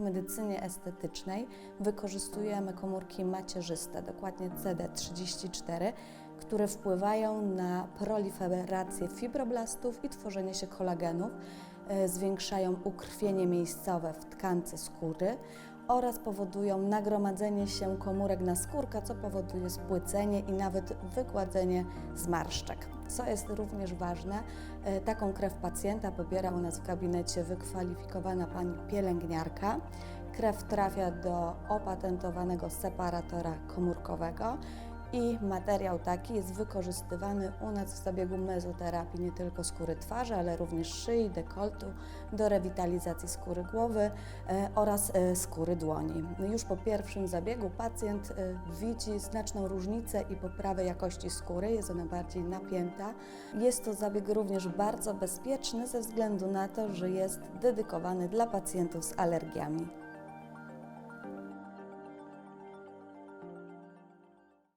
w medycynie estetycznej wykorzystujemy komórki macierzyste, dokładnie CD34, które wpływają na proliferację fibroblastów i tworzenie się kolagenów, e, zwiększają ukrwienie miejscowe w tkance skóry oraz powodują nagromadzenie się komórek na skórkę, co powoduje spłycenie i nawet wygładzenie zmarszczek. Co jest również ważne, e, taką krew pacjenta pobiera u nas w gabinecie wykwalifikowana pani pielęgniarka. Krew trafia do opatentowanego separatora komórkowego i materiał taki jest wykorzystywany u nas w zabiegu mezoterapii nie tylko skóry twarzy, ale również szyi, dekoltu, do rewitalizacji skóry głowy e, oraz e, skóry dłoni. Już po pierwszym zabiegu pacjent e, widzi znaczną różnicę i poprawę jakości skóry, jest ona bardziej napięta. Jest to zabieg również bardzo bezpieczny ze względu na to, że jest dedykowany dla pacjentów z alergiami.